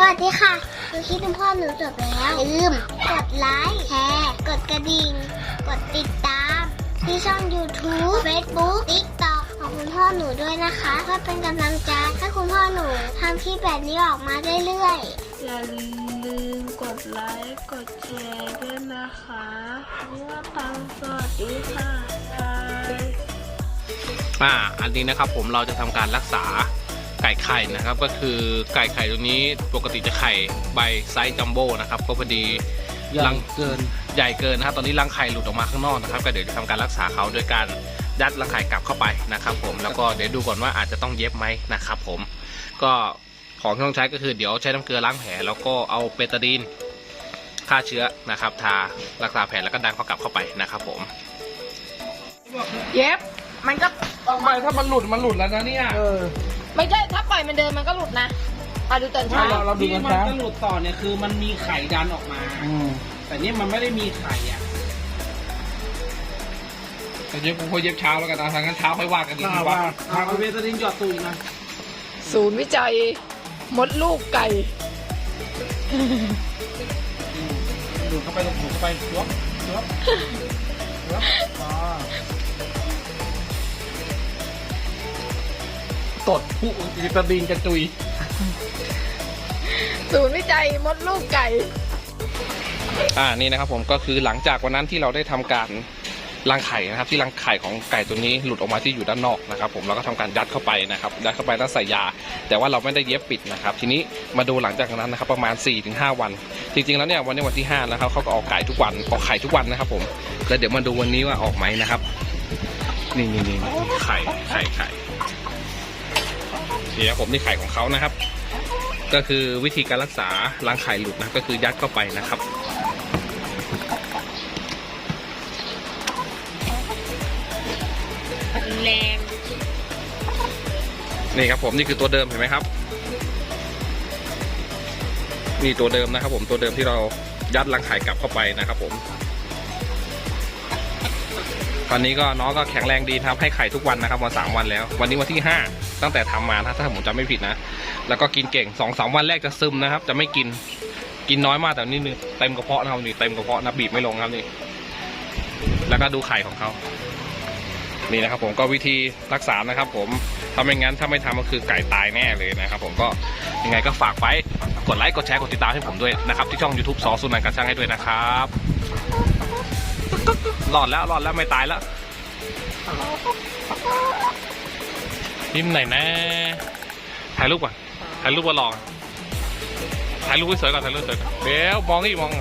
สวัสดีค่ะหนูคิดถึงพ่อหนูจบแล้วอย่าลืมกดไลค์แชร์กดกระดิ่ง กดติดตาม ที่ช่อง YouTube Facebook TikTok ของคุณพ่อหนูด้วยนะคะเพื่อเป็นกำลังใจให้คุณพ่อหนูทำคลิปแบบนี้ออกมาเรื่อยๆ อย่าลืมกดไลค์กดแชร์ด้วยนะคะนี่ว่าปังสวัสดีค่ะบายอ่าอันนี้นะครับผมเราจะทำการรักษา ไก่ไข่นะครับ ก็คือไก่ไข่ตัวนี้ปกติจะไข่ใบไซส์จัมโบ้นะครับก็พอดีใหญ่รังเกินใหญ่เกินนะครับตอนนี้รังไข่หลุดออกมาข้างนอกนะครับ ก็เดี๋ยวจะทำการรักษาเขาโดยการยัดรังไข่กลับเข้าไปนะครับ ผมแล้วก็เดี๋ยวดูก่อนว่าอาจจะต้องเย็บไหมนะครับ ผมก็ของที่ต้องใช้ก็คือเดี๋ยวใช้น้ำเกลือล้างแผลแล้วก็เอาเบตาดีนฆ่าเชื้อนะครับ ทารักษาแผลแล้วก็ดันเขากลับเข้าไปนะครับ ผม เย็บมันก็ทำไมถ้ามันหลุดมันหลุดแล้วนะเนี่ยเออ ไม่ใช่ถ้าปล่อยมันเดินมันก็หลุดนะอะดูตอนใช่เช้าเราเราดูที่กันมันช้าจะหลุดต่อเนี่ยคือมันมีไข่ดันออกมา อืมแต่นี่มันไม่ได้มีไข่อะแต่เย็บผมก็เย็บเช้าแล้วกันนะทางนั้นเช้าค่อยว่ากันดีถ้ากว่าว่า เอาเอาเบตาดินหยอดตูอีกนะศูนย์วิจัยมดลูกไก่ ดูดเข้าไปดูดเข้าไปล้วงล้วงล้วงอ๋อ ตดผู้อิตาดีนกระจุย ศูนย์วิจัยมดลูกไก่ อ่านี่นะครับผมก็คือหลังจากวันนั้นที่เราได้ทำการรังไข่นะครับ ที่รังไข่ของไก่ตัวนี้หลุดออกมาที่อยู่ด้านนอกนะครับ ผมเราก็ทำการยัดเข้าไปนะครับยัดเข้าไปแล้วใส่ยา แต่ว่าเราไม่ได้เย็บปิดนะครับ ทีนี้มาดูหลังจากนั้นนะครับ ประมาณ 4-5 วัน จริงๆแล้วเนี่ยวันนี้วันที่5นะครับเขาก็ออกไก่ทุกวันออกไข่ทุกวันนะครับ ผมแล้วเดี๋ยวมาดูวันนี้ว่าออกไหมนะครับ นี่นี่นี่นี่ไข่ไข่ไข่ นี่ครับผมนี่ไข่ของเขานะครับ ก็คือวิธีการรักษารังไข่หลุดนะก็คือยัดเข้าไปนะครับแรงนี่ครับผมนี่คือตัวเดิมเห็นไหมครับ นี่ตัวเดิมนะครับ ผมตัวเดิมที่เรายัดรังไข่กลับเข้าไปนะครับ ผม ตอนนี้ก็น้องก็แข็งแรงดีนะครับให้ไข่ทุกวันนะครับมาสามวันแล้ว วันนี้วันที่ห้าตั้งแต่ทำมานะถ้าผมจำไม่ผิดนะ แล้วก็กินเก่งสองสามวันแรกจะซึมนะครับ จะไม่กินกินน้อยมากแต่นี่เต็มกระเพาะนะครับนี่เต็มกระเพาะนะบีบไม่ลงครับนี่ แล้วก็ดูไข่ของเขานี่นะครับผมก็วิธีรักษานะครับ ผมถ้าไม่งั้นถ้าไม่ทำก็คือไก่ตายแน่เลยนะครับ ผมก็ยังไงก็ฝากไว้กดไลค์กดแชร์กดติดตามให้ผมด้วยนะครับ ที่ช่อง YouTube ซอสุนันกันช่างให้ด้วยนะครับ หลอดแล้วหลอดแล้วไม่ตายแล้วยิ้มหน่อยนะ ถ่ายรูปก่อน ถ่ายรูปว่าหลอกถ่ายรูปสวยก่อนถ่ายรูปสวยก่อนเดี๋ยวมองอีกมอง